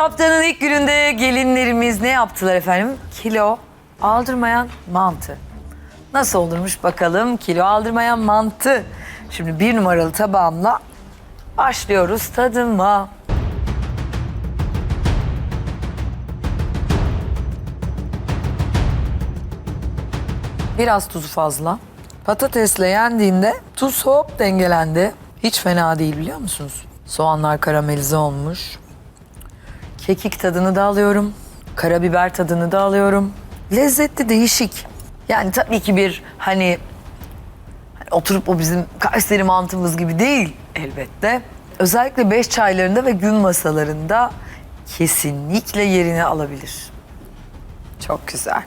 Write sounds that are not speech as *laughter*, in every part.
haftanın ilk gününde gelinlerimiz ne yaptılar efendim? Kilo aldırmayan mantı. Nasıl olurmuş bakalım kilo aldırmayan mantı. Şimdi bir numaralı tabağımla başlıyoruz tadıma. Biraz tuzu fazla. Patatesle yendiğinde tuz hop dengelendi. Hiç fena değil biliyor musunuz? Soğanlar karamelize olmuş. Kekik tadını da alıyorum. Karabiber tadını da alıyorum. Lezzetli değişik. Yani tabii ki bir hani, hani oturup o bizim Kayseri mantımız gibi değil elbette. Özellikle beş çaylarında ve gün masalarında kesinlikle yerini alabilir. Çok güzel.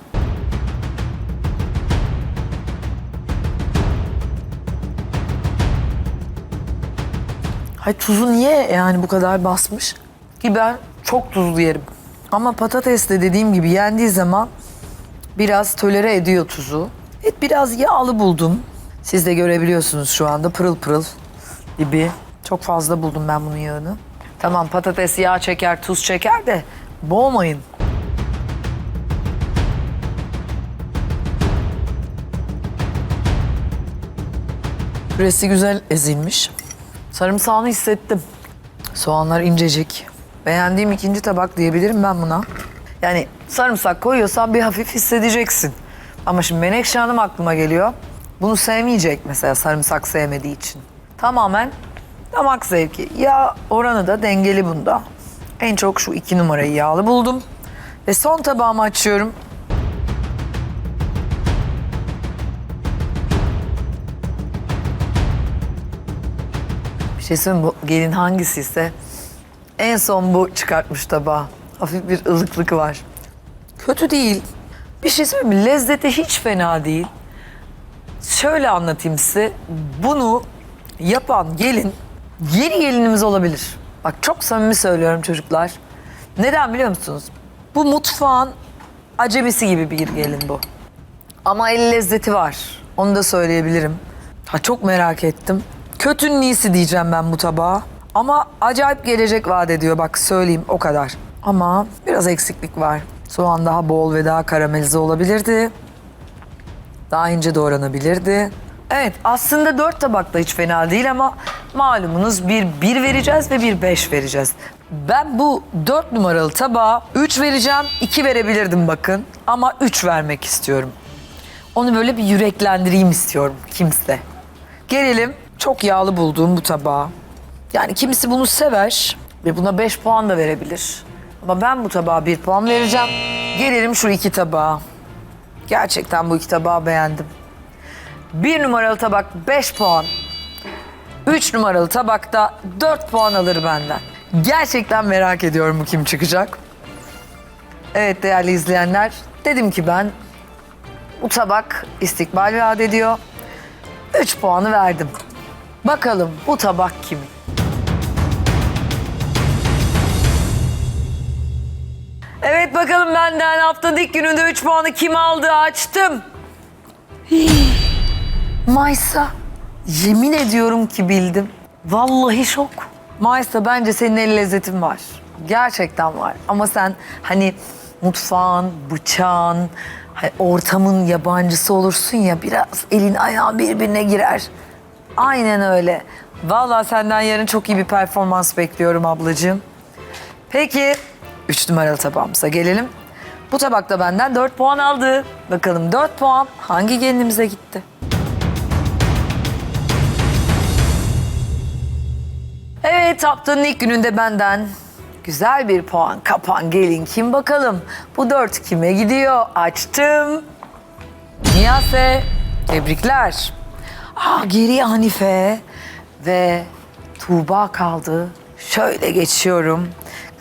Hay tuzu niye yani bu kadar basmış? Ki ben çok tuzlu yerim. Ama patates de dediğim gibi yendiği zaman biraz tolere ediyor tuzu. Evet biraz yağlı buldum. Siz de görebiliyorsunuz şu anda pırıl pırıl gibi. Çok fazla buldum ben bunun yağını. Tamam patates yağ çeker, tuz çeker de boğmayın. Püresi güzel ezilmiş. Sarımsağını hissettim. Soğanlar incecik. Beğendiğim ikinci tabak diyebilirim ben buna. Yani sarımsak koyuyorsan bir hafif hissedeceksin. Ama şimdi Menekşe Hanım aklıma geliyor. Bunu sevmeyecek mesela sarımsak sevmediği için. Tamamen damak zevki. Yağ oranı da dengeli bunda. En çok şu iki numarayı yağlı buldum. Ve son tabağımı açıyorum. Bir şey söyleyeyim bu gelin hangisiyse en son bu çıkartmış tabağı. Hafif bir ılıklık var. Kötü değil. Bir şey söyleyeyim mi? Lezzeti hiç fena değil. Şöyle anlatayım size. Bunu yapan gelin yeni gelinimiz olabilir. Bak çok samimi söylüyorum çocuklar. Neden biliyor musunuz? Bu mutfağın acemisi gibi bir gelin bu. Ama el lezzeti var. Onu da söyleyebilirim. Ha çok merak ettim. Kötünün iyisi diyeceğim ben bu tabağa. Ama acayip gelecek vaat ediyor bak söyleyeyim o kadar. Ama biraz eksiklik var. Soğan daha bol ve daha karamelize olabilirdi. Daha ince doğranabilirdi. Evet aslında dört tabak da hiç fena değil ama malumunuz bir bir vereceğiz ve bir beş vereceğiz. Ben bu dört numaralı tabağa üç vereceğim, iki verebilirdim bakın. Ama üç vermek istiyorum. Onu böyle bir yüreklendireyim istiyorum kimse. Gelelim çok yağlı bulduğum bu tabağa. Yani kimisi bunu sever ve buna 5 puan da verebilir. Ama ben bu tabağa 1 puan vereceğim. Gelelim şu iki tabağa. Gerçekten bu iki tabağı beğendim. Bir numaralı tabak 5 puan. 3 numaralı tabakta 4 puan alır benden. Gerçekten merak ediyorum bu kim çıkacak. Evet değerli izleyenler, dedim ki ben bu tabak istikbal vaat ediyor. 3 puanı verdim. Bakalım bu tabak kimin? Evet bakalım benden haftanın ilk gününde 3 puanı kim aldı açtım. *sighs* Maysa yemin ediyorum ki bildim. Vallahi şok. Maysa bence senin el lezzetin var. Gerçekten var. Ama sen hani mutfağın, bıçağın, hani ortamın yabancısı olursun ya biraz elin ayağın birbirine girer. Aynen öyle. Vallahi senden yarın çok iyi bir performans bekliyorum ablacığım. Peki, üç numaralı tabağımıza gelelim. Bu tabakta benden 4 puan aldı. Bakalım 4 puan hangi gelinimize gitti? Evet, haftanın ilk gününde benden güzel bir puan kapan gelin kim bakalım? Bu dört kime gidiyor? Açtım. Niyase, tebrikler. Aa, geriye Hanife ve Tuğba kaldı. Şöyle geçiyorum.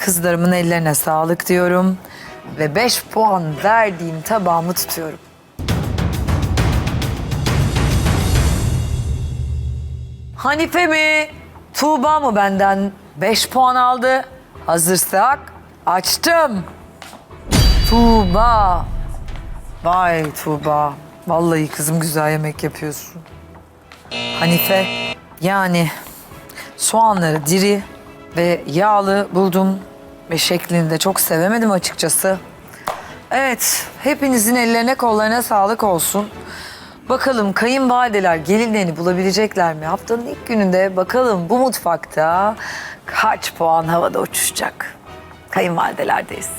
Kızlarımın ellerine sağlık diyorum. Ve 5 puan verdiğim tabağımı tutuyorum. Hanife mi? Tuğba mı benden 5 puan aldı? Hazırsak açtım. Tuğba. Vay Tuğba. Vallahi kızım güzel yemek yapıyorsun. Hanife yani soğanları diri ve yağlı buldum. Ve şeklini de çok sevemedim açıkçası. Evet, hepinizin ellerine kollarına sağlık olsun. Bakalım kayınvalideler gelinlerini bulabilecekler mi? Haftanın ilk gününde bakalım bu mutfakta kaç puan havada uçuşacak? Kayınvalidelerdeyiz.